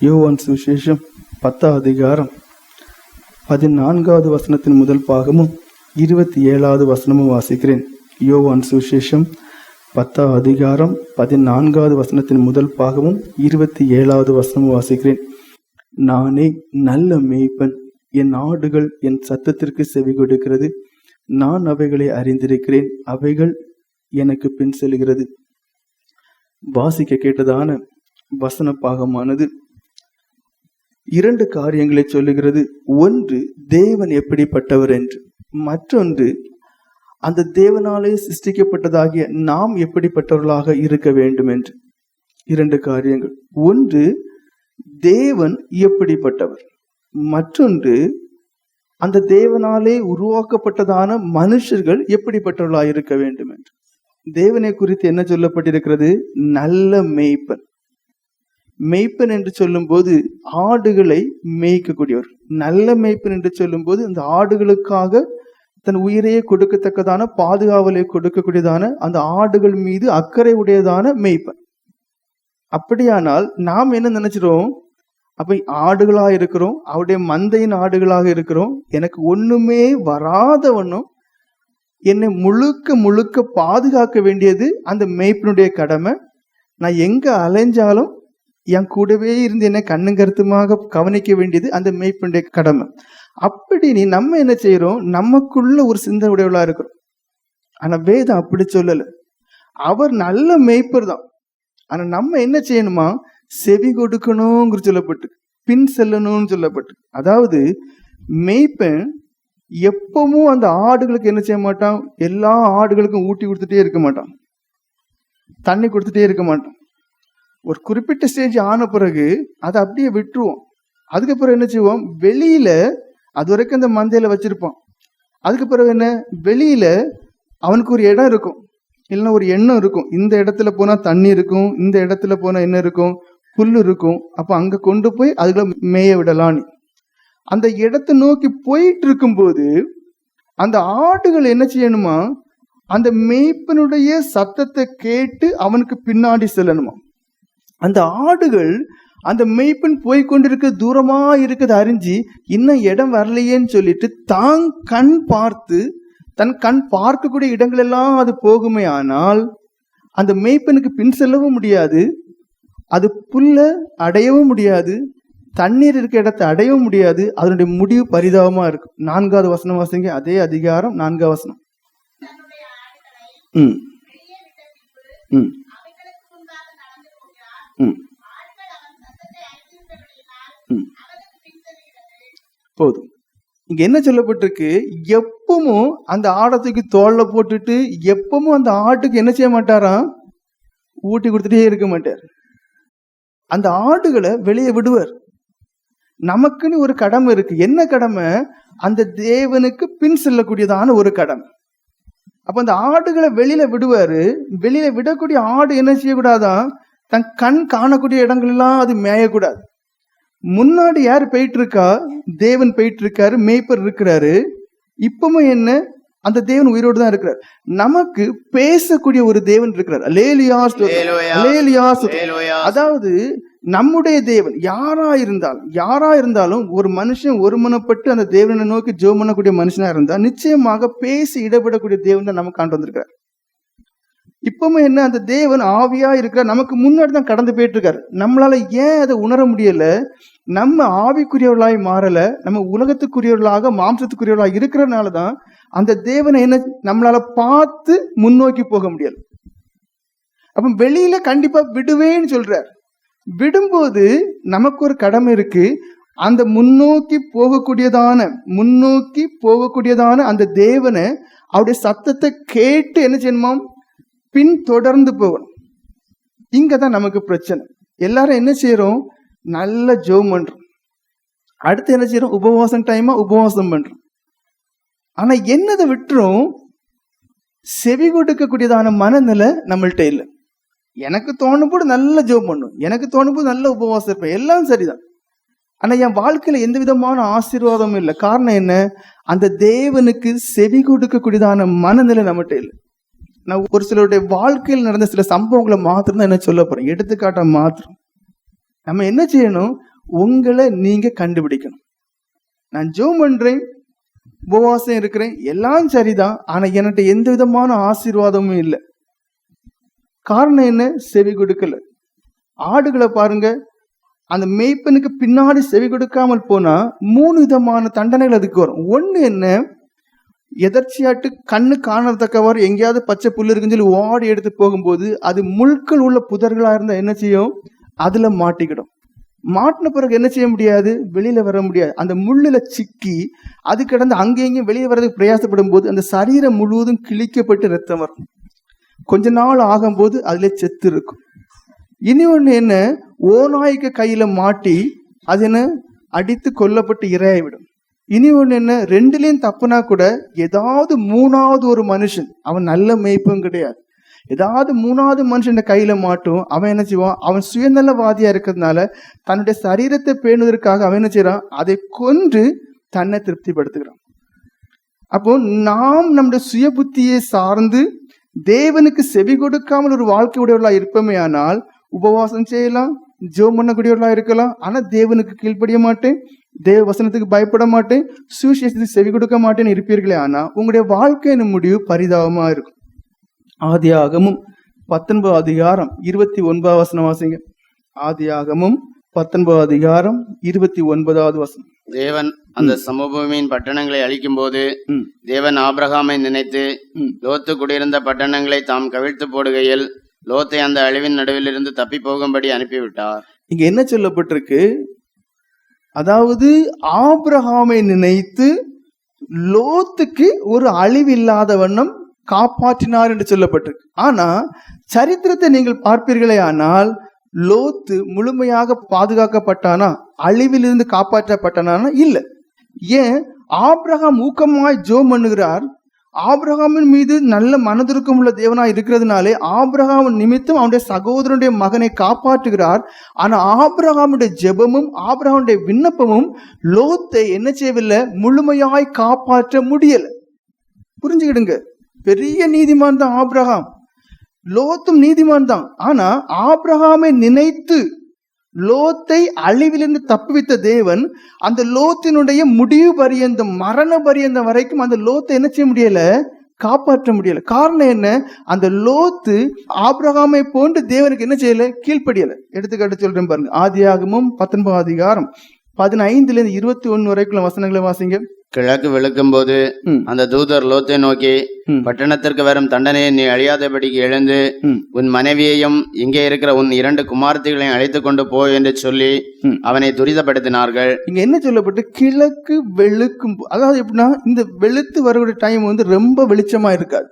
யோவான் சுவிசேஷம் பத்தாவது அதிகாரம் பதினான்காவது வசனத்தின் முதல் பாகமும் இருபத்தி ஏழாவது வசனமும் வாசிக்கிறேன். யோவான் சுவிசேஷம் பத்தாவது அதிகாரம் பதினான்காவது வசனத்தின் முதல் பாகமும் இருபத்தி ஏழாவது வசனமும் வாசிக்கிறேன். நானே நல்ல மேய்ப்பன் என் ஆடுகள் என் சத்தத்திற்கு செவி கொடுக்கிறது. நான் அவைகளை அறிந்திருக்கிறேன் அவைகள் எனக்கு பின் செல்கிறது. வாசிக்க கேட்டதான வசன பாகமானது இரண்டு காரியங்களை சொல்லுகிறது. ஒன்று தேவன் எப்படிப்பட்டவர் என்று. மற்றொன்று அந்த தேவனாலே சிருஷ்டிக்கப்பட்டதாகிய நாம் எப்படிப்பட்டவர்களாக இருக்க வேண்டும் என்று. இரண்டு காரியங்கள். ஒன்று தேவன் எப்படிப்பட்டவர். மற்றொன்று அந்த தேவனாலே உருவாக்கப்பட்டதான மனுஷர்கள் எப்படிப்பட்டவர்களாக இருக்க வேண்டும் என்று. தேவனை குறித்து என்ன சொல்லப்பட்டிருக்கிறது? நல்ல மேய்ப்பன். மெய்ப்பன் என்று சொல்லும்போது ஆடுகளை மேய்க்கக்கூடியவர். நல்ல மேய்ப்பன் என்று சொல்லும்போது இந்த ஆடுகளுக்காக தன் உயிரையே கொடுக்கத்தக்கதான பாதுகாவலை கொடுக்கக்கூடியதான அந்த ஆடுகள் மீது அக்கறை உடையதான மேய்ப்பன். அப்படியானால் நாம் என்ன நினைச்சிரோம் அப்ப ஆடுகளாக இருக்கிறோம் அவருடைய மந்தையின் ஆடுகளாக இருக்கிறோம் எனக்கு ஒண்ணுமே வராதவனும் என்னை முழுக்க முழுக்க பாதுகாக்க வேண்டியது அந்த மெய்ப்பனுடைய கடமை. நான் எங்க அலைஞ்சாலும் என் கூடவே இருந்து என்னை கண்ணும் கருத்துமாக கவனிக்க வேண்டியது அந்த மேய்ப்பனுடைய கடமை. அப்படி நீ நம்ம என்ன செய்யறோம் நமக்குள்ள ஒரு சிந்தனை உடையவளா இருக்கிறோம். ஆனா வேதம் அப்படி சொல்லலை. அவர் நல்ல மேய்ப்பர் தான். ஆனா நம்ம என்ன செய்யணுமா? செவி கொடுக்கணுங்கிற சொல்லப்பட்டு பின் செல்லணும்னு சொல்லப்பட்டு. அதாவது மேய்ப்பன் எப்பவும் அந்த ஆடுகளுக்கு என்ன செய்ய மாட்டான்? எல்லா ஆடுகளுக்கும் ஊட்டி கொடுத்துட்டே இருக்க மாட்டான். தண்ணி கொடுத்துட்டே இருக்க மாட்டான். ஒரு குறிப்பிட்ட ஸ்டேஜ் ஆன பிறகு அதை அப்படியே விட்டுருவோம். அதுக்கப்புறம் என்ன செய்வோம்? வெளியில அது வரைக்கும் அந்த மந்தையில வச்சிருப்பான் அதுக்கு பிறகு என்ன? வெளியில அவனுக்கு ஒரு இடம் இருக்கும். இல்லைன்னா ஒரு எண்ணம் இருக்கும். இந்த இடத்துல போனா தண்ணி இருக்கும் இந்த இடத்துல போனா என்ன இருக்கும்? புல் இருக்கும். அப்போ அங்க கொண்டு போய் அதுக்குள்ள மேய விடலான்னு. அந்த இடத்தை நோக்கி போயிட்டு இருக்கும்போது அந்த ஆடுகள் என்ன செய்யணுமா? அந்த மேய்ப்பனுடைய சத்தத்தை கேட்டு அவனுக்கு பின்னாடி செல்லணுமா? அந்த ஆடுகள் அந்த மெய்ப்பெண் போய் கொண்டிருக்க தூரமா இருக்கிறது அறிஞ்சு இன்னும் இடம் வரலையேன்னு சொல்லிட்டு தான் கண் பார்த்து தன் கண் பார்க்கக்கூடிய இடங்கள் எல்லாம் அது போகுமே ஆனால் அந்த மெய்ப்பெனுக்கு பின் செல்லவும் முடியாது அது புல்ல அடையவும் முடியாது தண்ணீர் இருக்க இடத்தை அடையவும் முடியாது அதனுடைய முடிவு பரிதாபமா இருக்கும் நான்காவது வசனம் வாசிங்க அதே அதிகாரம் நான்காவது வசனம். ம். ம். போதும் இங்க என்ன சொல்லப்பட்டிருக்கு எப்பவும் அந்த ஆடத்துக்கு தோல்ல போட்டுட்டு எப்பவும் அந்த ஆட்டுக்கு என்ன செய்ய மாட்டாராம் ஊட்டி கொடுத்துட்டே இருக்க மாட்டார் அந்த ஆடுகளை வெளியே விடுவார் நமக்குன்னு ஒரு கடமை இருக்கு என்ன கடமை அந்த தேவனுக்கு பின் செல்லக்கூடியதான ஒரு கடமை அப்ப அந்த ஆடுகளை வெளியில விடுவாரு வெளியில விடக்கூடிய ஆடு என்ன செய்யக்கூடாதான் தன் கண் காணக்கூடிய இடங்கள் எல்லாம் அது மேயக்கூடாது. முன்னாடி யார் போயிட்டு இருக்கா தேவன் போயிட்டு இருக்காரு மேய்ப்பர் இருக்கிறாரு. இப்பவும் என்ன? அந்த தேவன் உயிரோடு தான் இருக்கிறார். நமக்கு பேசக்கூடிய ஒரு தேவன் இருக்கிறார். Alleluia Hallelujah. அதாவது நம்முடைய தேவன் யாரா இருந்தாலும் யாரா இருந்தாலும் ஒரு மனுஷன் ஒருமனப்பட்டு அந்த தேவனை நோக்கி ஜெபம் பண்ணக்கூடிய மனுஷனா இருந்தா நிச்சயமாக பேசி இடப்படக்கூடிய தேவன் தான் நமக்கு காண்டு வந்திருக்கார் இப்பவும் என்ன அந்த தேவன் ஆவியா இருக்கிறார் நமக்கு முன்னாடி தான் கடந்து போயிட்டு இருக்காரு நம்மளால ஏன் அதை உணர முடியல? நம்ம ஆவிக்குரியவர்களாய் மாறல நம்ம உலகத்துக்குரியவர்களாக மாம்சத்துக்குரியவர்களாக இருக்கிறதுனால தான் அந்த தேவனை என்ன நம்மளால பார்த்து முன்னோக்கி போக முடியல. அப்ப வெளியில கண்டிப்பா விடுவேன்னு சொல்றார். விடும்போது நமக்கு ஒரு கடமை இருக்கு. அந்த முன்னோக்கி போகக்கூடியதான முன்னோக்கி போகக்கூடியதான அந்த தேவனை அவருடைய சத்தத்தை கேட்டு என்ன செய்யணுமாம்? பின் தொடர்ந்து போகணும். இங்க தான் நமக்கு பிரச்சனை. எல்லாரும் என்ன செய்யறோம் நல்ல ஜோம் பண்றோம். அடுத்து என்ன செய்யறோம் உபவாசம் டைமா உபவாசம் பண்றோம். ஆனா என்னதை விட்டுரும்? செவி கொடுக்கக்கூடியதான மனநிலை நம்மள்கிட்ட இல்லை. எனக்கு தோணும் போது நல்ல ஜோம் பண்ணும். எனக்கு தோணும் போது நல்ல உபவாசம் இருப்பேன். எல்லாம் சரிதான். ஆனா என் வாழ்க்கையில எந்த விதமான ஆசீர்வாதமும் இல்லை. காரணம் என்ன? அந்த தேவனுக்கு செவி கொடுக்கக்கூடியதான மனநிலை நம்மகிட்ட இல்லை. நான் ஒரு சிலருடைய வாழ்க்கையில் நடந்த சில சம்பவங்களை மாத்திரம் தான் என்ன சொல்ல போறேன். எடுத்துக்காட்ட மாத்திரம். நம்ம என்ன செய்யணும்? உங்களை நீங்க கண்டுபிடிக்கணும். நான் ஜோம் பண்றேன் உபவாசம் இருக்கிறேன் எல்லாம் சரிதான். ஆனா என்கிட்ட எந்த விதமான ஆசீர்வாதமும் இல்லை. காரணம் என்ன? செவி கொடுக்கல. ஆடுகளை பாருங்க. அந்த மேய்ப்பனுக்கு பின்னாடி செவி கொடுக்காமல் போனா மூணு விதமான தண்டனைகள் அதுக்கு வரும். ஒன்று என்ன? எதர்ச்சியாட்டு கண்ணு காணத்தக்கவாறு எங்கேயாவது பச்சை புல்லு இருக்குன்னு சொல்லி ஓடி எடுத்து போகும்போது அது முழுக்கள் உள்ள புதர்களாக இருந்தால் என்ன செய்யும்? அதில் மாட்டிக்கிடும். மாட்டின பிறகு என்ன செய்ய முடியாது? வெளியில் வர முடியாது. அந்த முள்ளில் சிக்கி அது கிடந்து அங்கேயும் இங்கேயும் வெளியே வர்றதுக்கு பிரயாசப்படும் போது அந்த சரீரம் முழுவதும் கிழிக்கப்பட்டு ரத்தம் வரும். கொஞ்ச நாள் ஆகும்போது அதில் செத்து இருக்கும். இனி ஒன்று என்ன? ஓநாய்க்கு கையில் மாட்டி அது என்ன? அடித்து கொல்லப்பட்டு இரையாகிவிடும் இனி ஒன்று என்ன? ரெண்டுலேயும் தப்புனா கூட ஏதாவது மூணாவது ஒரு மனுஷன் அவன் நல்ல மேய்ப்பும் கிடையாது. ஏதாவது மூணாவது மனுஷன் கையில் மாட்டும் அவன் என்ன செய்வான்? அவன் சுயநலவாதியாக இருக்கிறதுனால தன்னுடைய சரீரத்தை பேணுவதற்காக அவன் என்ன செய்கிறான் அதை கொன்று தன்னை திருப்திப்படுத்துகிறான். அப்போ நாம் நம்முடைய சுய புத்தியை சார்ந்து தேவனுக்கு செவி கொடுக்காமல் ஒரு வாழ்க்கை உடையவர்களாக இருப்போமே ஆனால் உபவாசம் செய்யலாம் ஜோம் பண்ணக்கூடியவர்களாக இருக்கலாம் ஆனால் தேவனுக்கு கீழ்ப்படிய மாட்டேன். தேவ வசனத்துக்கு பயப்பட மாட்டேன் சுவிசேஷத்துக்கு செவி கொடுக்க மாட்டேன்னு இருப்பீர்களே ஆனா உங்களுடைய வாழ்க்கையின் முடிவு பரிதாபமா இருக்கும். ஆதியாகமும் பத்தொன்பது அதிகாரம் இருபத்தி ஒன்பதாவது வசனம் வாசிங்க. ஆதியாகமும் பத்தொன்பது அதிகாரம் இருபத்தி ஒன்பதாவது வசனம். தேவன் அந்த சமபூமியின் பட்டணங்களை அழிக்கும்போது ம். தேவன் ஆபிரகாமை நினைத்து. லோத்து குடியிருந்த பட்டணங்களை தாம் கவிழ்த்து போடுகையில் லோத்தை அந்த அழிவின் நடுவிலிருந்து தப்பி போகும்படி அனுப்பிவிட்டார். இங்க என்ன சொல்லப்பட்டிருக்கு? அதாவது ஆபிரகாமை நினைத்து லோத்துக்கு ஒரு அழிவில்லாத வண்ணம் காப்பாற்றினார் என்று சொல்லப்பட்டிருக்கு. ஆனா சரித்திரத்தை நீங்கள் பார்ப்பீர்களே ஆனால் லோத்து முழுமையாக பாதுகாக்கப்பட்டானா? அழிவிலிருந்து காப்பாற்றப்பட்டானா? இல்லை. ஏன்? ஆப்ரஹாம் ஊக்கமாய் ஜோம் பண்ணுகிறார். ஆபிரகாமின் மீது நல்ல மனதிருக்கம் உள்ள தேவனாக இருக்கிறதுனாலே ஆபிரகாம் நிமித்தம் அவனுடைய சகோதரனுடைய மகனை காப்பாற்றுகிறார். ஆனா ஆபிரகாமுடைய ஜெபமும் ஆபிரகாமுடைய விண்ணப்பமும் லோத்தை என்ன செய்யவில்லை? முழுமையாய் காப்பாற்ற முடியல. புரிஞ்சுக்கிடுங்க. பெரிய நீதிமான் தான் ஆபிரகாம். லோத்தும் நீதிமான் தான். ஆனா ஆப்ரஹாமை நினைத்து லோத்தை அழிவிலிருந்து தப்புவித்த தேவன் அந்த லோத்தினுடைய முடிவு பரியந்தம் மரண பரியந்தம் வரைக்கும் அந்த லோத்தை என்ன செய்ய முடியல? காப்பாற்ற முடியல. காரணம் என்ன? அந்த லோத்து ஆபிரகாமை போன்று தேவனுக்கு என்ன செய்யல? கீழ்ப்படியல. எடுத்துக்காட்டு சொல்றேன் பாருங்க. ஆதியாகமும் பத்தொன்பது அதிகாரம் பதினைந்துல இருந்து இருபத்தி ஒன்னு வரைக்குள்ள வசனங்களை வாசிங்க. கிழக்கு வெளுக்கும்போது ம். அந்த தூதர் லோத்தை நோக்கி. பட்டணத்திற்கு வரும் தண்டனையை நீ அழியாதபடிக்கு எழுந்து. உன் மனைவியையும் இங்கே இருக்கிற உன் இரண்டு குமார்த்திகளையும் அழைத்து கொண்டு போ என்று சொல்லி. அவனை துரிதப்படுத்தினார்கள் இங்க என்ன சொல்லப்பட்டு கிழக்கு வெளுக்கும் அதாவது எப்படின்னா இந்த வெளுத்து வரக்கூடிய டைம் வந்து ரொம்ப வெளிச்சமா இருக்காது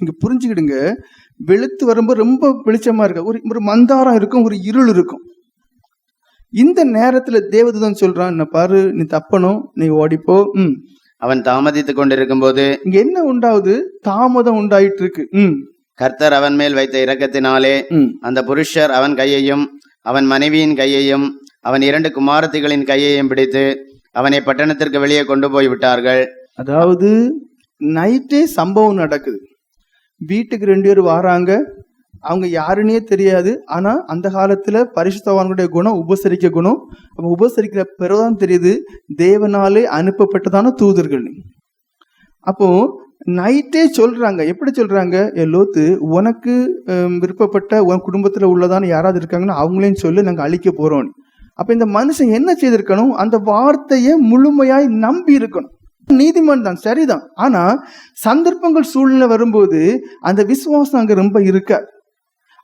இங்க புரிஞ்சுக்கிடுங்க வெளுத்து வரும்போது ரொம்ப வெளிச்சமா இருக்காது ஒரு ஒரு மந்தாரம் இருக்கும் ஒரு இருள் இருக்கும் இந்த நேரத்துல தேவதூதன் சொல்றான் என்ன பாரு நீ தப்பணும் நீ ஓடிப்போ. ம். அவன் தாமதித்துக் கொண்டிருக்கும்போது இங்க என்ன உண்டாகுது? தாமதம் உண்டாயிட்டு இருக்கு ம். கர்த்தர் அவன் மேல் வைத்த இரக்கத்தினாலே அந்த புருஷர் அவன் கையையும் அவன் மனைவியின் கையையும் அவன் இரண்டு குமாரத்திகளின் கையையும் பிடித்து அவனை பட்டணத்திற்கு வெளியே கொண்டு போய் விட்டார்கள். அதாவது நைட்டே சம்பவம் நடக்குது. வீட்டுக்கு ரெண்டு பேர் வராங்க. அவங்க யாருன்னே தெரியாது. ஆனால் அந்த காலத்தில் பரிசுத்தவான்களுடைய குணம் உபசரிக்க குணம். அப்போ உபசரிக்கிற பிறகுதான் தெரியுது தேவனாலே அனுப்பப்பட்டதான தூதர்கள். அப்போ நைட்டே சொல்கிறாங்க எப்படி சொல்கிறாங்க "ஏ லோத்து உனக்கு விருப்பப்பட்ட உன் குடும்பத்தில் உள்ளதான யாராவது இருக்காங்கன்னா அவங்களையும் சொல்லி நாங்கள் அழிக்க போகிறோம் அப்போ இந்த மனுஷன் என்ன செய்திருக்கணும்? அந்த வார்த்தையை முழுமையாய் நம்பி இருக்கணும். நீதிமான் தான் சரிதான். ஆனால் சந்தர்ப்பங்கள் சூழ்நிலை வரும்போது அந்த விசுவாசம் அங்கே ரொம்ப இருக்காது.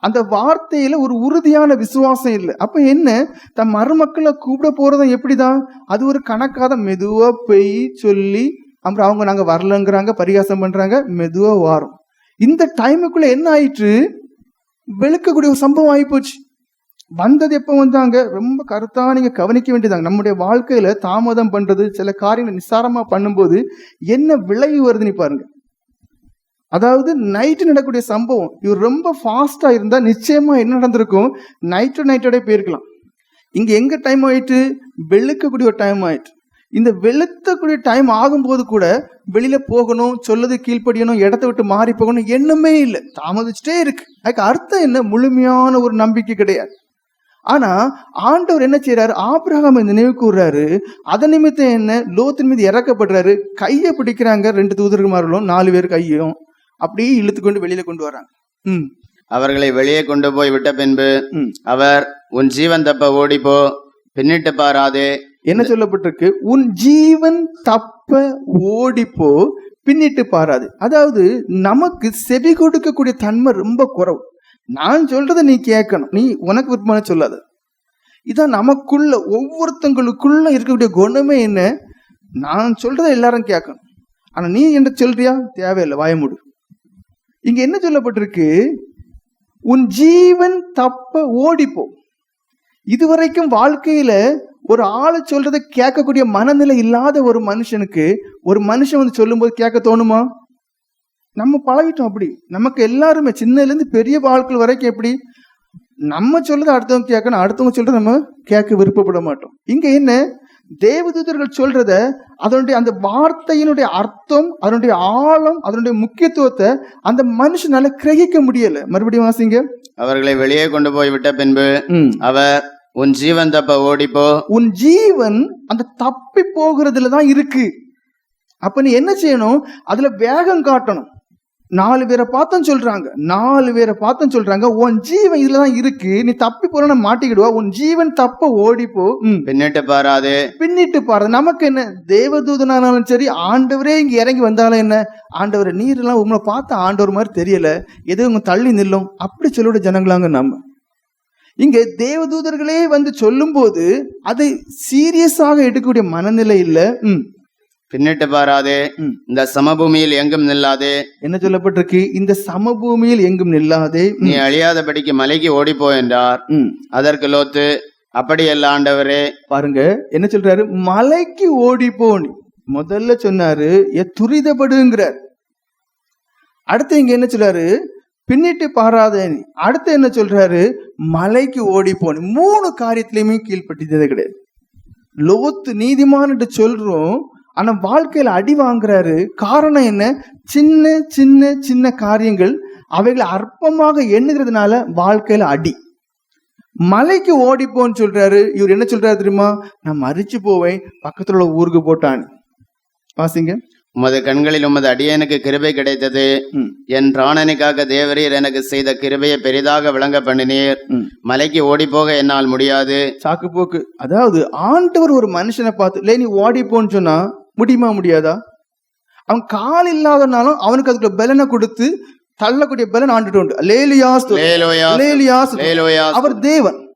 அந்த வார்த்தையில ஒரு உறுதியான விசுவாசம் இல்லை. அப்ப என்ன? தன் மருமக்களை கூப்பிட போறதும் எப்படிதான்? அது ஒரு கணக்காத மெதுவா பெய் சொல்லி அப்புறம் அவங்க நாங்க வரலங்கிறாங்க பரிகாசம் பண்றாங்க மெதுவா வாரும். இந்த டைமுக்குள்ள என்ன ஆயிற்று? வெளுக்கக்கூடிய ஒரு சம்பவம் ஆகிப்போச்சு வந்தது எப்போ வந்தாங்க? ரொம்ப கருத்தாக நீங்கள் கவனிக்க வேண்டியதாங்க நம்முடைய வாழ்க்கையில் தாமதம் பண்ணுறது சில காரியங்களை நிசாரமாக பண்ணும்போது என்ன விளைவு வருதுன்னு பாருங்கள் அதாவது நைட்டு நடக்கக்கூடிய சம்பவம். இவர் ரொம்ப ஃபாஸ்ட்டாக இருந்தால் நிச்சயமாக என்ன நடந்திருக்கும்? நைட்டு நைட்டோடய போயிருக்கலாம். இங்கே எங்கே டைம் ஆயிட்டு? வெளுக்கக்கூடிய ஒரு டைம் ஆயிட்டு. இந்த வெளுத்தக்கூடிய டைம் ஆகும்போது கூட வெளியில் போகணும் சொல்லது கீழ்ப்படியணும் இடத்த விட்டு மாறி போகணும் எண்ணமே இல்லை. தாமதிச்சுட்டே இருக்கு. அதுக்கு அர்த்தம் என்ன? முழுமையான ஒரு நம்பிக்கை கிடையாது. ஆனால் ஆண்டவர் என்ன செய்யறாரு ஆபிரகாமை நினைவு கூறுறாரு அதன் நிமித்தம் என்ன? லோத்தின் மீது இறக்கப்படுறாரு. கையை பிடிக்கிறாங்க. ரெண்டு தூதர்மார்களும் நாலு பேர் கையும். அப்படியே இழுத்து கொண்டு வெளியில கொண்டு வராங்க. ம். அவர்களை வெளியே கொண்டு போய் விட்ட பின்பு ம். அவர் உன் ஜீவன் தப்ப ஓடிப்போ பின்னிட்டு பாராதே. என்ன சொல்லப்பட்டிருக்கு? உன் ஜீவன் தப்ப ஓடிப்போ பின்னிட்டு பாராது. அதாவது நமக்கு செவி கொடுக்கக்கூடிய தன்மை ரொம்ப குறைவு. நான் சொல்றத நீ கேட்கணும். நீ உனக்கு விருப்பமான சொல்லாத. இதான் நமக்குள்ள ஒவ்வொருத்தங்களுக்குள்ள இருக்கக்கூடிய குணமே என்ன? நான் சொல்றத எல்லாரும் கேட்கணும். ஆனா நீ என்ன சொல்றியா? தேவையில்லை வாய மூடு. இங்க என்ன சொல்லப்பட்டிருக்கு? உன் ஜீவன் தப்ப ஓடிப்போ. இதுவரைக்கும் வாழ்க்கையில ஒரு ஆளை சொல்றதை கேட்கக்கூடிய மனநிலை இல்லாத ஒரு மனுஷனுக்கு ஒரு மனுஷன் வந்து சொல்லும்போது கேட்க தோணுமா? நம்ம பழகிட்டோம் அப்படி. நமக்கு எல்லாருமே சின்னதுலேருந்து பெரிய வாழ்க்கை வரைக்கும் எப்படி? நம்ம சொல்றதை அடுத்தவங்க கேட்கணும் அடுத்தவங்க சொல்றதை நம்ம கேட்க விருப்பப்பட மாட்டோம். இங்க என்ன? தேவதூதர்கள் சொல்றத அதனுடைய அந்த வார்த்தையினுடைய அர்த்தம் அதனுடைய ஆழம் அதனுடைய முக்கியத்துவத்தை அந்த மனுஷனால கிரகிக்க முடியல. மறுபடியும் வாசிங்க அவர்களை வெளியே கொண்டு போய் விட்ட பின்பு அவர் உன் ஜீவன் தப்ப ஓடிப்போ. உன் ஜீவன் அந்த தப்பி போகிறதுல தான் இருக்கு. அப்ப நீ என்ன செய்யணும்? அதுல வேகம் காட்டணும். நாலு பேரை பார்த்தோம் சொல்றாங்க. நாலு பேரை பார்த்தோம் சொல்றாங்க. உன் ஜீவன் இதுல தான் இருக்கு. நீ தப்பி போற மாட்டிக்கிடுவா. உன் ஜீவன் தப்ப ஓடிப்போ. பின்னிட்டு பாராதே. பின்னிட்டு பாரு நமக்கு என்ன? தேவதூதனானாலும் சரி ஆண்டவரே இங்க இறங்கி வந்தாலும் என்ன? ஆண்டவர் நீர் எல்லாம் உங்களை பார்த்த ஆண்டவர் மாதிரி தெரியல. எது உங்க தள்ளி நில்லும். அப்படி சொல்லிவிட ஜனங்களாங்க நம்ம. இங்க தேவதூதர்களே வந்து சொல்லும்போது அதை சீரியஸாக எடுக்கக்கூடிய மனநிலை இல்ல. ம், பின்னிட்டு பாராதே. இந்த சமபூமியில் எங்கும் நில்லாதே. என்ன சொல்லப்பட்டிருக்கு? இந்த சமபூமியில் எங்கும் நில்லாதே. நீ அழியாதபடிக்கு மலைக்கு ஓடிப்போ என்றார். அதற்கு லோத்து அப்படியல்ல ஆண்டவரே. பாருங்க என்ன சொல்றாரு? மலைக்கு ஓடி போனி முதல்ல சொன்னாரு துரிதப்படுங்கிறார். அடுத்து இங்க என்ன சொல்றாரு? பின்னிட்டு பாராதே அடுத்து என்ன சொல்றாரு? மலைக்கு ஓடி போனி மூணு காரியத்திலயுமே கீழ்ப்பட்டதே கிடையாது. லோத்து நீதிமான்ட்டு சொல்றோம் ஆனா வாழ்க்கையில அடி வாங்குறாரு. காரணம் என்ன? சின்ன சின்ன சின்ன காரியங்கள் அவைகளை அற்பமாக எண்ணுகிறதுனால வாழ்க்கையில அடி. மலைக்கு ஓடிப்போன்னு சொல்றாரு. இவர் என்ன சொல்றாரு தெரியுமா? நான் மறிச்சு போவேன். பக்கத்துல உள்ள ஊருக்கு போட்டான். வாசிங்க. உமது கண்களில் உமது அடியனுக்கு கிருபை கிடைத்தது. என் பிராணனுக்காக தேவரீர் எனக்கு செய்த கிருபையை பெரிதாக விளங்க பண்ணினீர். மலைக்கு ஓடிப்போக என்னால் முடியாது. சாக்கு போக்கு. அதாவது ஆண்டவர் ஒரு மனுஷனை பார்த்து லே நீ ஓடிப்போன்னு சொன்னா முடியுமா முடியாதா? அவன் கால் இல்லாதனாலும் அவனுக்கு அதுக்குள்ள பலனை கொடுத்து தள்ளக்கூடிய பலன் ஆண்டுட்டு உண்டு. லேலியாஸ் லேலோயா லேலியாஸ். லேலோயா அவர் தேவன்.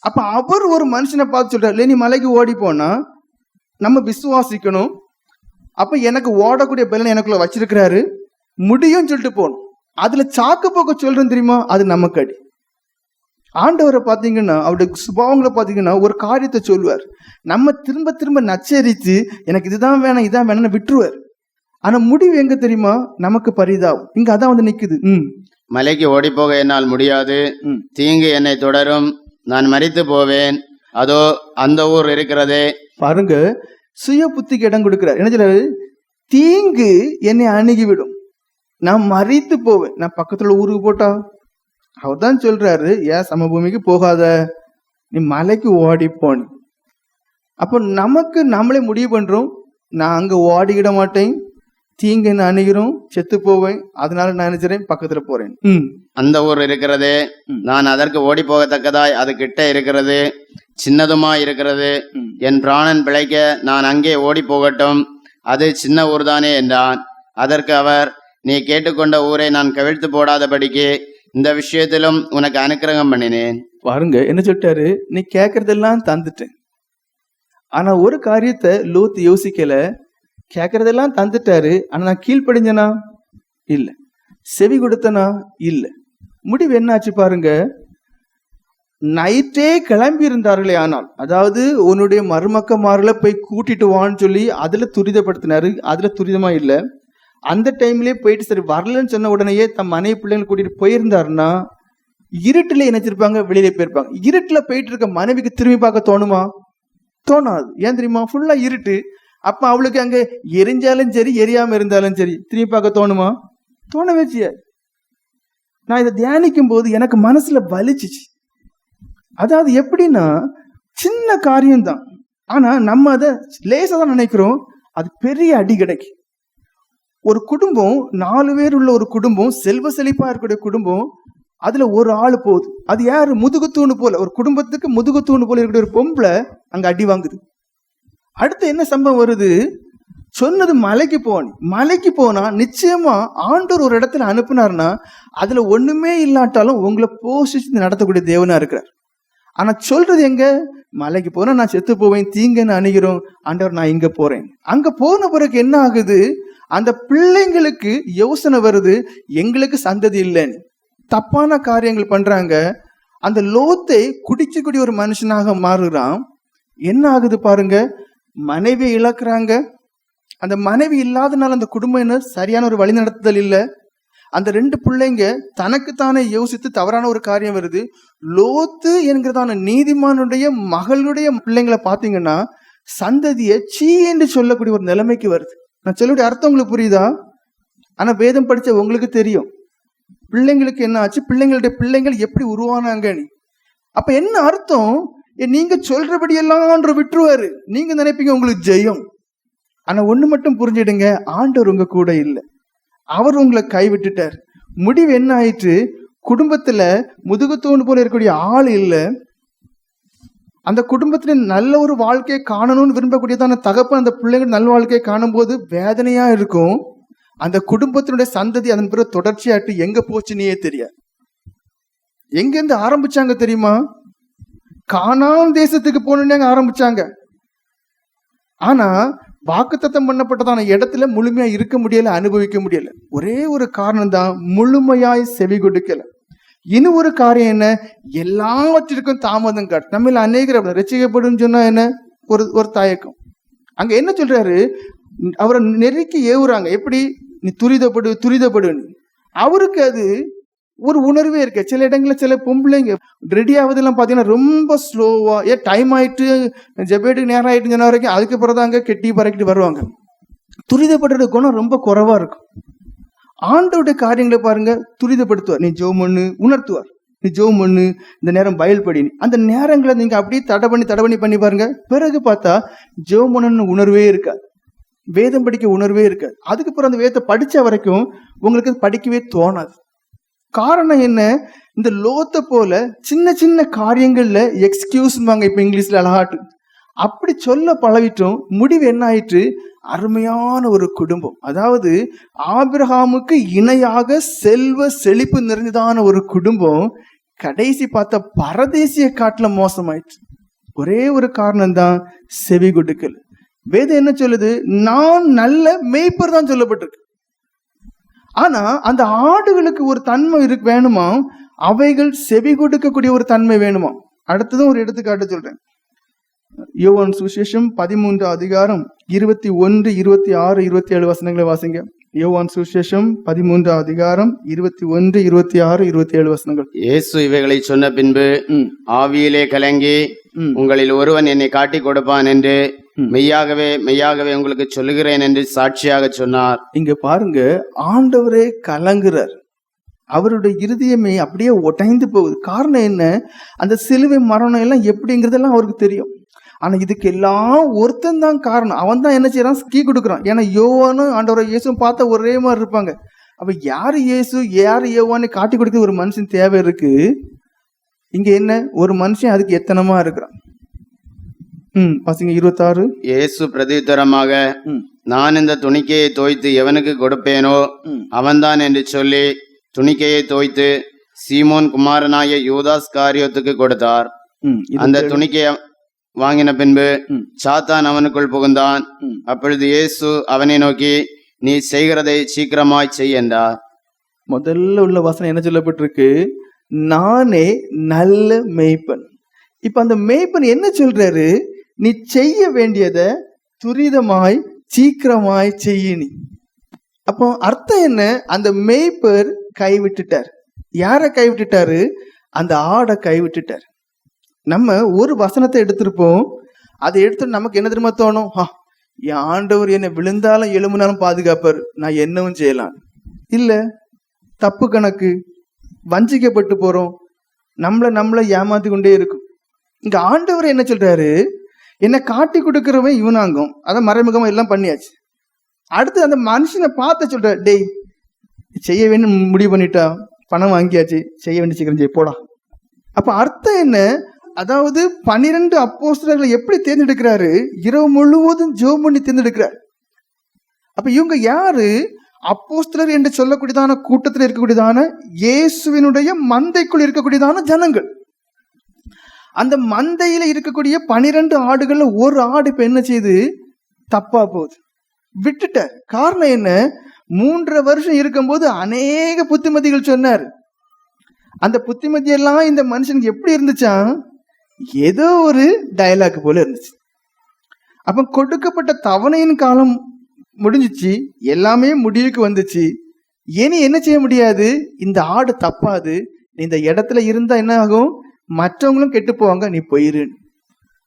அப்ப அவர் ஒரு மனுஷனை பார்த்து சொல்றாரு "லே, நீ மலைக்கு ஓடி போனா நம்ம விசுவாசிக்கணும். அப்ப எனக்கு ஓடக்கூடிய பலன் எனக்குள்ள வச்சிருக்கிறாரு. முடியும்னு சொல்லிட்டு போகணும். அதுல சாக்கு போக்க சொல்றேன் தெரியுமா? அது நமக்கு அடி. ஆண்டவரை பார்த்தீங்கன்னா அவருடைய சுபாவங்களை பார்த்தீங்கன்னா ஒரு காரியத்தை சொல்லுவார். நம்ம திரும்ப திரும்ப நச்சரித்து எனக்கு இதுதான் வேணாம் இதான் வேணும்னு விட்டுருவார். ஆனா முடிவு எங்க தெரியுமா? நமக்கு பரிதாபம். இங்க அதான் வந்து நிக்குது. ம். மலைக்கு ஓடிப்போக என்னால் முடியாது. தீங்கு என்னை தொடரும். நான் மரித்து போவேன். அதோ அந்த ஊர் இருக்கிறதே. பாருங்க சுய புத்திக்கு இடம் கொடுக்கிறார். என்ன சொல்றாரு? தீங்கு என்னை அணுகிவிடும். நான் மறித்து போவேன். நான் பக்கத்துல ஊருக்கு போட்டா அவர் தான் சொல்றாரு ஏன் சமபூமிக்கு போகாத? நீ மலைக்கு ஓடி போனி அப்போ நமக்கு நம்மளே முடிவு பண்றோம் நான் அங்க ஓடிக்கிட மாட்டேன் தீங்கு என்ன அணுகிறோம் செத்து போவேன் அதனால நான் நினைச்சிறேன் பக்கத்துல போறேன். ம். அந்த ஊர் இருக்கிறதே. நான் அதற்கு ஓடி போகத்தக்கதாய் அது கிட்ட இருக்கிறது சின்னதுமா இருக்கிறது. என் பிராணன் பிழைக்க நான் அங்கே ஓடி போகட்டும் அது சின்ன ஊர்தானே என்றான். அதற்கு அவர் நீ கேட்டுக்கொண்ட ஊரை நான் கவிழ்த்து போடாதபடிக்கு இந்த விஷயத்திலும் உனக்கு அனுக்கிரகம் பண்ணினேன். பாருங்க என்ன சொல்லிட்டாரு? நீ கேட்கறதெல்லாம் தந்துட்டேன். ஆனா ஒரு காரியத்தை லூத் யோசிக்கல. கேட்கறதெல்லாம் தந்துட்டாரு. ஆனா நான் கீழ்ப்படிஞ்சனா? இல்ல. செவி கொடுத்தனா? இல்ல. முடிவு என்னாச்சு பாருங்க. நைட்டே கிளம்பி இருந்தார்களே ஆனால். அதாவது உன்னுடைய மருமக்கமாரில போய் கூட்டிட்டு வான்னு சொல்லி அதுல துரிதப்படுத்தினாரு. அதுல துரிதமா இல்லை. அந்த டைம்லயே போயிட்டு சரி வரலன்னு சொன்ன உடனேயே தம் மனைவி பிள்ளைங்களை கூட்டிட்டு போயிருந்தாருன்னா இருட்டுல நினைச்சிருப்பாங்க வெளியில போயிருப்பாங்க. இருட்டுல போயிட்டு இருக்க மனைவிக்கு திரும்பி பார்க்க தோணுமா? தோணாது. ஏன் தெரியுமா? ஃபுல்லா இருட்டு. அப்ப அவளுக்கு அங்க எரிஞ்சாலும் சரி எரியாம இருந்தாலும் சரி திரும்பி பார்க்க தோணுமா? தோண செய்யாது. நான் இதை தியானிக்கும் போது எனக்கு மனசுல வலிச்சிச்சு. அதாவது எப்படின்னா சின்ன காரியம்தான். ஆனா நம்ம அதை லேசா தான் நினைக்கிறோம். அது பெரிய அடி கிடைக்கும். ஒரு குடும்பம் நாலு பேர் உள்ள ஒரு குடும்பம் செல்வ செழிப்பா இருக்கக்கூடிய குடும்பம் அதுல ஒரு ஆள் போகுது அது யாரு? முதுகுத்தூணு போல. ஒரு குடும்பத்துக்கு முதுகுத்தூணு போல இருக்கக்கூடிய ஒரு பொம்பளை அங்க அடி வாங்குது. அடுத்து என்ன சம்பவம் வருது? சொன்னது மலைக்கு போனி. மலைக்கு போனா நிச்சயமா ஆண்டவர் ஒரு இடத்துல அனுப்புனாருன்னா அதுல ஒண்ணுமே இல்லாட்டாலும் உங்களை போஷிச்சு நடத்தக்கூடிய தேவனா இருக்கிறார். ஆனா சொல்றது எங்க? மலைக்கு போனா நான் செத்து போவேன் தீங்கன்னு அணுகிறோம்? ஆண்டவர் நான் இங்க போறேன். அங்க போன பிறகு என்ன ஆகுது? அந்த பிள்ளைங்களுக்கு யோசனை வருது எங்களுக்கு சந்ததி இல்லைன்னு. தப்பான காரியங்கள் பண்றாங்க. அந்த லோத்தை குடிக்கக்கூடிய ஒரு மனுஷனாக மாறுறான். என்ன ஆகுது பாருங்க? மனைவி இழக்கிறாங்க. அந்த மனைவி இல்லாதனால அந்த குடும்பம் என்ன? சரியான ஒரு வழிநடத்துதல் இல்லை. அந்த ரெண்டு பிள்ளைங்க தனக்குத்தானே யோசித்து தவறான ஒரு காரியம் வருது. லோத்து என்கிறதான நீதிமானுடைய மகளுடைய பிள்ளைங்களை பார்த்தீங்கன்னா சந்ததியை சீ என்று சொல்லக்கூடிய ஒரு நிலைமைக்கு வருது. நான் செல்லுடைய அர்த்தம் உங்களுக்கு புரியுதா? ஆனால் வேதம் படித்த உங்களுக்கு தெரியும். பிள்ளைங்களுக்கு என்ன ஆச்சு? பிள்ளைங்களுடைய பிள்ளைங்கள் எப்படி உருவானாங்கன்னு அப்போ என்ன அர்த்தம்? ஏ, நீங்க சொல்றபடி எல்லாம் விட்டுருவாரு. நீங்க நினைப்பீங்க உங்களுக்கு ஜெயம். ஆனா ஒண்ணு மட்டும் புரிஞ்சிடுங்க. ஆண்டவர் உங்க கூட இல்லை. அவர் உங்களை கைவிட்டுட்டார். முடிவு என்ன ஆயிற்று? குடும்பத்துல முதுகுத்தூணு போல இருக்கக்கூடிய ஆள் இல்லை. அந்த குடும்பத்தில் நல்ல ஒரு வாழ்க்கையை காணணும்னு விரும்பக்கூடியதான தகப்பன் அந்த பிள்ளைங்க நல் வாழ்க்கையை காணும்போது வேதனையா இருக்கும். அந்த குடும்பத்தினுடைய சந்ததி அதன் பிறகு தொடர்ச்சியாட்டு எங்க போச்சுன்னே தெரியாது. எங்கேருந்து ஆரம்பிச்சாங்க தெரியுமா? காணாம தேசத்துக்கு போகணுன்னு ஆரம்பிச்சாங்க. ஆனா வாக்குத்தத்தம் பண்ணப்பட்டதான இடத்துல முழுமையா இருக்க முடியல அனுபவிக்க முடியல. ஒரே ஒரு காரணம் தான் முழுமையாய் செவி கொடுக்கல. இன்னும் ஒரு காரியம் என்ன? எல்லாவற்றிற்கும் தாமதம் காட்டு நம்ம அநேகர் ரசிக்கப்படும் சொன்னா என்ன? ஒரு ஒரு தயக்கம் அங்க என்ன சொல்றாரு? அவரை நெருக்கி ஏவுறாங்க. எப்படி? நீ துரிதப்படு துரிதப்படுன்னு அவருக்கு அது ஒரு உணர்வே இருக்கு. சில இடங்களில் சில பொம்பளைங்க ரெடி ஆகுதெல்லாம் பார்த்தீங்கன்னா ரொம்ப ஸ்லோவா ஏன் டைம் ஆயிட்டு ஜபேட்டுக்கு நேரம் ஆயிட்டு சொன்ன வரைக்கும் அதுக்கப்புறம் தான் அங்கே கெட்டி பறக்கிட்டு வருவாங்க. துரிதப்படுறது குணம் ரொம்ப குறவா இருக்கும். ஆண்டோடைய காரியங்களை பாருங்க துரிதப்படுத்துவார். நீ ஜோம் பண்ணு உணர்த்துவார். நீ ஜோம் பண்ணு இந்த நேரம் பயல் படி அந்த நேரங்களை நீங்க அப்படியே தடை பண்ணி தடை பண்ணி பண்ணி பாருங்க. பிறகு பார்த்தா ஜோம் பண்ணு உணர்வே இருக்காது. வேதம் படிக்க உணர்வே இருக்காது. அதுக்கப்புறம் அந்த வேதத்தை படித்த வரைக்கும் உங்களுக்கு படிக்கவே தோணாது. காரணம் என்ன? இந்த லோத்தை போல சின்ன சின்ன காரியங்களில் எக்ஸ்கியூஸ்வாங்க இப்போ இங்கிலீஷில் அழகாட்டு. அப்படி சொல்ல பழகிட்டோம் முடிவு என்ன ஆயிற்று? அருமையான ஒரு குடும்பம். அதாவது ஆபிரகாமுக்கு இணையாக செல்வ செழிப்பு நிறைந்ததான ஒரு குடும்பம் கடைசி பார்த்த பரதேசிய காட்டில் மோசமாயிடுச்சு. ஒரே ஒரு காரணம் தான் செவி கொடுக்கல். வேதம் என்ன சொல்லுது? நான் நல்ல மேய்ப்பர் தான் சொல்லப்பட்டிருக்கு. ஆனா அந்த ஆடுகளுக்கு ஒரு தன்மை இருக்கு வேணுமா? அவைகள் செவி கொடுக்கக்கூடிய ஒரு தன்மை வேணுமா? அடுத்ததும் ஒரு எடுத்துக்காட்டு சொல்றேன். யோவான் சுசேஷம் பதிமூன்று அதிகாரம் இருபத்தி ஒன்று இருபத்தி ஆறு இருபத்தி ஏழு வசனங்களை வாசிங்க. யோவான் சுசேஷம் பதிமூன்று அதிகாரம் இருபத்தி ஒன்று இருபத்தி ஆறு இருபத்தி ஏழு வசனங்கள். இயேசு இவைகளை சொன்ன பின்பு ஆவியிலே கலங்கி உங்களில் ஒருவன் என்னை காட்டிக் கொடுப்பான் என்று. மெய்யாகவே மெய்யாகவே உங்களுக்கு சொல்லுகிறேன் என்று சாட்சியாக சொன்னார். இங்க பாருங்க ஆண்டவரே கலங்குறார். அவருடைய இருதயமே அப்படியே உடைந்து போகுது. காரணம் என்ன? அந்த சிலுவை மரணம் எல்லாம் எப்படிங்கிறதெல்லாம் அவருக்கு தெரியும். ஆனா இதுக்கு எல்லாம் ஒருத்தன் தான் காரணம். அவன் தான் என்ன செய்யறான் கீ கொடுக்குறான். ஏன்னா யோவானும் ஆண்டவரை இயேசுவும் பார்த்தா ஒரே மாதிரி இருப்பாங்க. அப்ப யாரு இயேசு யாரு யோவான்னு காட்டி கொடுக்க ஒரு மனுஷன் தேவை இருக்கு? இங்க என்ன? ஒரு மனுஷன் அதுக்கு எத்தனமா இருக்கிறான்? ம் பசங்க இருபத்தாறு. இயேசு பிரதியுத்தரமாக ம். நான் இந்த துணிக்கையை தோய்த்து எவனுக்கு கொடுப்பேனோ அவன்தான் என்று சொல்லி துணிக்கையை தோய்த்து சீமோன் குமாரனாய யூதாஸ் காரியத்துக்கு கொடுத்தார் அந்த. துணிக்கையை வாங்கின பின்பு. சாத்தான் அவனுக்குள் புகுந்தான். அப்பொழுது இயேசு அவனை நோக்கி நீ செய்கிறதை சீக்கிரமாய் செய் என்றார். முதல்ல உள்ள வசனம் என்ன சொல்லப்பட்டிருக்கு? நானே நல்ல மேய்ப்பன். இப்ப அந்த மேய்ப்பன் என்ன சொல்றாரு? நீ செய்ய வேண்டியதை துரிதமாய் சீக்கிரமாய் செய்ய நீ. அப்போ அர்த்தம் என்ன? அந்த மேய்ப்பர் கைவிட்டுட்டார். யாரை கைவிட்டுட்டாரு? அந்த ஆடை கைவிட்டுட்டார். நம்ம ஒரு வசனத்தை எடுத்திருப்போம். அதை எடுத்து நமக்கு என்ன தெரியுமா தோணும்? "ஆ, என் ஆண்டவர் என்னை விழுந்தாலும் எழும்புனாலும் பாதுகாப்பார். நான் என்னவும் செய்யலாம். இல்லை தப்பு கணக்கு வஞ்சிக்கப்பட்டு போகிறோம் நம்மளை நம்மளை ஏமாத்தி கொண்டே இருக்கும். இங்கே ஆண்டவர் என்ன சொல்கிறாரு என்னை காட்டி கொடுக்குறவன் இவனாங்கும் அதை மறைமுகமாக எல்லாம் பண்ணியாச்சு. அடுத்து அந்த மனுஷனை பார்த்து சொல்கிறார் டேய் செய்ய வேண்டும் முடிவு பண்ணிட்டா பணம் வாங்கியாச்சு. செய்ய வேண்டிய சீக்கிரம் செய்ய போடா. அப்போ அர்த்தம் என்ன? அதாவது பனிரெண்டு அப்போஸ்தலர்களை எப்படி தேர்ந்தெடுக்கிறாரு? இரவு முழுவதும் ஜோம் பண்ணி தேர்ந்தெடுக்கிறார். அப்ப இவங்க யாரு? அப்போஸ்தலர் என்று சொல்லக்கூடியதான கூட்டத்தில் இருக்கக்கூடியதான இயேசுவினுடைய மந்தைக்குள் இருக்கக்கூடியதான ஜனங்கள். அந்த மந்தையில இருக்கக்கூடிய பனிரெண்டு ஆடுகள்ல ஒரு ஆடு இப்ப என்ன செய்யுது தப்பா போகுது. விட்டுட்ட. காரணம் என்ன? மூன்றரை வருஷம் இருக்கும்போது அநேக புத்திமதிகள் சொன்னார். அந்த புத்திமதி எல்லாம் இந்த மனுஷனுக்கு எப்படி இருந்துச்சா ஏதோ ஒரு டைலாக் போல இருந்துச்சு. அப்ப கொடுக்கப்பட்ட தவணையின் காலம் முடிஞ்சிச்சு எல்லாமே முடிவுக்கு வந்துச்சு. இனி என்ன செய்ய முடியாது? இந்த ஆடு தப்பாது. நீ இந்த இடத்துல இருந்தா என்ன ஆகும்? மற்றவங்களும் கெட்டு போவாங்க நீ போயிரு.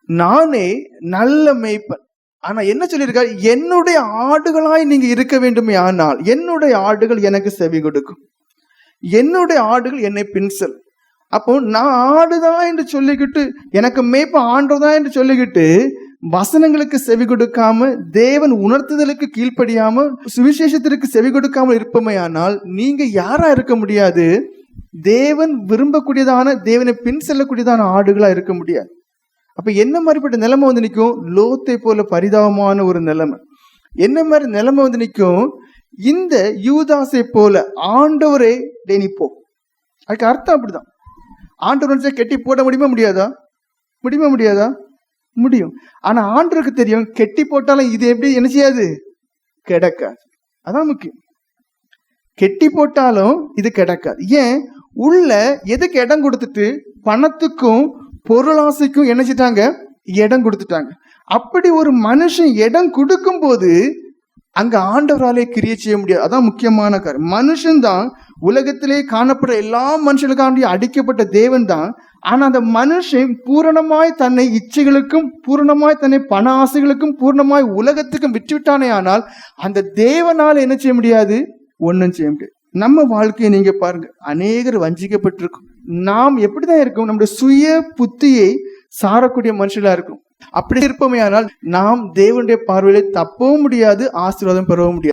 நானே நல்ல மேய்ப்பன். ஆனா என்ன சொல்லியிருக்கா என்னுடைய ஆடுகளாய் நீங்க இருக்க வேண்டுமே ஆனால் என்னுடைய ஆடுகள் எனக்கு செவி கொடுக்கும். என்னுடைய ஆடுகள் என்னை பின்சல் அப்போ நான் ஆடுதான் என்று சொல்லிக்கிட்டு எனக்கு மேய்ப்பு ஆண்டதான் என்று சொல்லிக்கிட்டு வசனங்களுக்கு செவி கொடுக்காம தேவன் உணர்த்துதலுக்கு கீழ்ப்படியாம சுவிசேஷத்திற்கு செவி கொடுக்காமல் இருப்பமையானால் நீங்க யாரா இருக்க முடியாது. தேவன் விரும்பக்கூடியதான தேவனை பின் செல்லக்கூடியதான ஆடுகளா இருக்க முடியாது. அப்ப என்ன மாதிரிப்பட்ட நிலைமை வந்து நிற்கும்? லோத்தை போல பரிதாபமான ஒரு நிலைமை. என்ன மாதிரி நிலைமை வந்து நிற்கும்? இந்த யூதாசை போல ஆண்டவரே டெனிப்போ அதுக்கு அர்த்தம் அப்படிதான். ஆண்டவர் கெட்டி போட முடியுமா முடியாதா? முடியுமா முடியாதா? முடியும். ஆனால் ஆண்டருக்கு தெரியும் கெட்டி போட்டாலும் இது எப்படி என்ன செய்யாது? கிடக்காது. அதான் முக்கியம். கெட்டி போட்டாலும் இது கிடக்காது. ஏன்? உள்ள எதுக்கு இடம் கொடுத்துட்டு பணத்துக்கும் பொருளாசைக்கும் என்ன செஞ்சிட்டாங்க? இடம் கொடுத்துட்டாங்க. அப்படி ஒரு மனுஷன் இடம் கொடுக்கும் போது அங்க ஆண்டவராலே கிரியை செய்ய முடியாது. அதான் முக்கியமான காரியம். மனுஷன் தான் உலகத்திலே காணப்படுற எல்லா மனுஷனுக்காண்டி அடிக்கப்பட்ட தேவன் தான். ஆனா அந்த மனுஷன் பூரணமாய் தன்னை இச்சைகளுக்கும் பூரணமாய் தன்னை பண ஆசைகளுக்கும் பூரணமாய் உலகத்துக்கும் விட்டுவிட்டானே ஆனால் அந்த தேவனால என்ன செய்ய முடியாது? ஒன்றும் செய்ய முடியாது. நம்ம வாழ்க்கையை நீங்க பாருங்க. அநேகர் வஞ்சிக்கப்பட்டிருக்கும். நாம் எப்படிதான் இருக்கோம்? நம்முடைய சுய புத்தியை சாரக்கூடிய மனுஷங்களா இருக்கும். அப்படி இருப்போமே ஆனால் நாம் தேவனுடைய பார்வையில தப்பவும் முடியாது ஆசீர்வாதம் பெறவும் முடியாது.